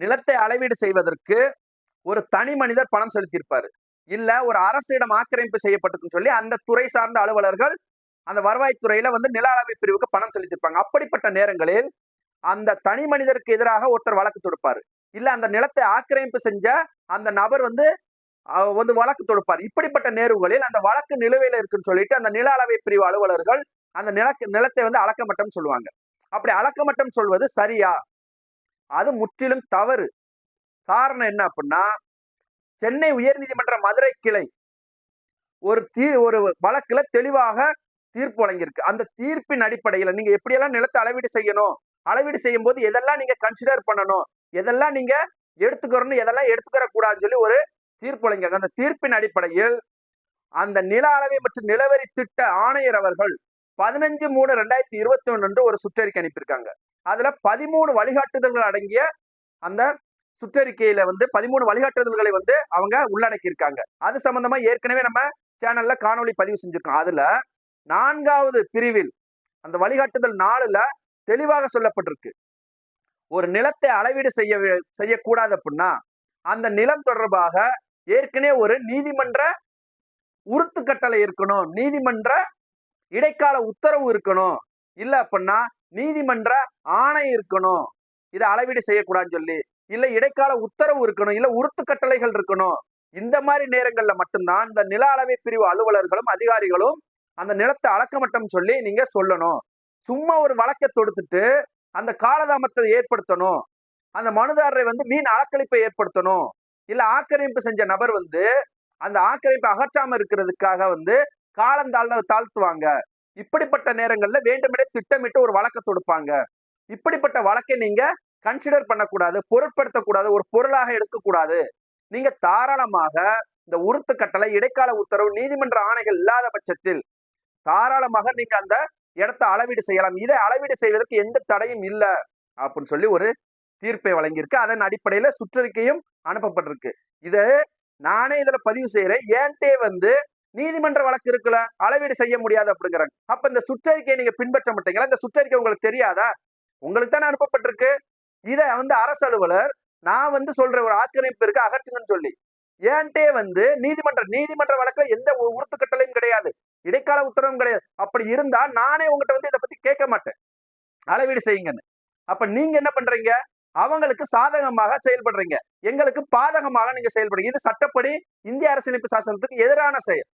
நிலத்தை அளவீடு செய்வதற்கு ஒரு தனி மனிதர் பணம் செலுத்தியிருப்பாரு. இல்ல ஒரு அரசிடம் ஆக்கிரமிப்பு செய்யப்பட்டதுன்னு சொல்லி அந்த துறை சார்ந்த அலுவலர்கள் அந்த வருவாய்த்துறையில வந்து நில அளவை பிரிவுக்கு பணம் செலுத்தியிருப்பாங்க. அப்படிப்பட்ட நேரங்களில் அந்த தனி மனிதருக்கு எதிராக ஒருத்தர் வழக்கு தொடுப்பாரு. இல்ல அந்த நிலத்தை ஆக்கிரமிப்பு செஞ்ச அந்த நபர் வந்து அஹ், வந்து வழக்கு தொடுப்பார். இப்படிப்பட்ட நேர்வுகளில் அந்த வழக்கு நிலுவையில இருக்குன்னு சொல்லிட்டு அந்த நில அளவை பிரிவு அலுவலர்கள் அந்த நிலக்கு நிலத்தை வந்து அளக்கமட்டம் சொல்லுவாங்க. அப்படி அளக்கமட்டம் சொல்வது சரியா? அது முற்றிலும் தவறு. காரணம் என்ன அப்படின்னா சென்னை உயர்நீதிமன்ற மதுரை கிளை ஒரு தீ ஒரு வழக்கில் தெளிவாக தீர்ப்பு வழங்கியிருக்கு. அந்த தீர்ப்பின் அடிப்படையில் நீங்க எப்படியெல்லாம் நிலத்தை அளவீடு செய்யணும் அளவீடு செய்யும் போது எதெல்லாம் நீங்க கன்சிடர் பண்ணணும் எதெல்லாம் நீங்க எடுத்துக்கிறணும் எதெல்லாம் எடுத்துக்கிற கூடாதுன்னு சொல்லி ஒரு தீர்ப்பு வழங்கியிருக்காங்க. அந்த தீர்ப்பின் அடிப்படையில் அந்த நில அளவை மற்றும் நிலவரி திட்ட ஆணையர் அவர்கள் பதினஞ்சு மூணு ரெண்டாயிரத்தி இருபத்தி ஒன்று ஒரு சுற்றறிக்கை அனுப்பியிருக்காங்க. அதில் பதிமூணு வழிகாட்டுதல்கள் அடங்கிய அந்த சுற்றறிக்கையில வந்து பதிமூணு வழிகாட்டுதல்களை வந்து அவங்க உள்ளடக்கியிருக்காங்க. அது சம்பந்தமா ஏற்கனவே நம்ம சேனல்ல காணொலி பதிவு செஞ்சிருக்கோம். அதுல நான்காவது பிரிவில் அந்த வழிகாட்டுதல் நாலுல தெளிவாக சொல்லப்பட்டிருக்கு. ஒரு நிலத்தை அளவீடு செய்ய செய்யக்கூடாது அப்படின்னா அந்த நிலம் தொடர்பாக ஏற்கனவே ஒரு நீதிமன்ற உறுத்து கட்டளை இருக்கணும். நீதிமன்ற இடைக்கால உத்தரவு இருக்கணும். இல்லை அப்படின்னா நீதிமன்ற ஆணை இருக்கணும். இதை அளவீடு செய்யக்கூடாதுன்னு சொல்லி. இல்லை இடைக்கால உத்தரவு இருக்கணும். இல்லை உறுத்து கட்டளைகள் இருக்கணும். இந்த மாதிரி நேரங்களில் மட்டும்தான் இந்த நில அளவை பிரிவு அலுவலர்களும் அதிகாரிகளும் அந்த நிலத்தை அளக்கமட்டம் சொல்லி நீங்க சொல்லணும். சும்மா ஒரு வழக்கை தொடுத்துட்டு அந்த காலதாமத்தை ஏற்படுத்தணும். அந்த மனுதாரரை வந்து மீன் அலக்கழிப்பை ஏற்படுத்தணும். இல்ல ஆக்கிரமிப்பு செஞ்ச நபர் வந்து அந்த ஆக்கிரமிப்பை அகற்றாம இருக்கிறதுக்காக வந்து காலம் தாழ்த்துவாங்க. இப்படிப்பட்ட நேரங்களில் வேண்டுமெனே திட்டமிட்டு ஒரு வழக்கை தொடுப்பாங்க. இப்படிப்பட்ட வழக்கை நீங்க கன்சிடர் பண்ணக்கூடாது பொருட்படுத்தக்கூடாது ஒரு பொருளாக எடுக்கக்கூடாது. நீங்க தாராளமாக இந்த உறுத்து கட்டளை இடைக்கால உத்தரவு நீதிமன்ற ஆணைகள் இல்லாத பட்சத்தில் தாராளமாக நீங்க அந்த இடத்தை அளவீடு செய்யலாம். இதை அளவீடு செய்வதற்கு எந்த தடையும் இல்லை அப்படின்னு சொல்லி ஒரு தீர்ப்பை வழங்கியிருக்கு. அதன் அடிப்படையில சுற்றறிக்கையும் அனுப்பப்பட்டிருக்கு. இது நானே இதுல பதிவு செய்யறேன் ஏன்ட்டே வந்து நீதிமன்ற வழக்கு இருக்குல்ல அளவீடு செய்ய முடியாது அப்படிங்கிறாங்க. அப்ப இந்த சுற்றறிக்கையை நீங்க பின்பற்ற மாட்டீங்களா? இந்த சுற்றறிக்கை உங்களுக்கு தெரியாதா? உங்களுக்கு தானே அனுப்பப்பட்டிருக்கு. இதை வந்து அரசு அலுவலர் நான் வந்து சொல்ற ஒரு ஆக்கிரமிப்பு இருக்கு அகற்றுங்கன்னு சொல்லி. ஏன்ட்டே வந்து நீதிமன்ற நீதிமன்ற வழக்குல எந்த உறுத்து கட்டளையும் கிடையாது. இடைக்கால உத்தரவும் கிடையாது. அப்படி இருந்தா நானே உங்ககிட்ட வந்து இதை பத்தி கேட்க மாட்டேன். அளவீடு செய்யுங்கன்னு. அப்ப நீங்க என்ன பண்றீங்க? அவங்களுக்கு சாதகமாக செயல்படுறீங்க. எங்களுக்கு பாதகமாக நீங்க செயல்படுறீங்க. இது சட்டப்படி இந்திய அரசியலமைப்பு சாசனத்துக்கு எதிரான செயல்.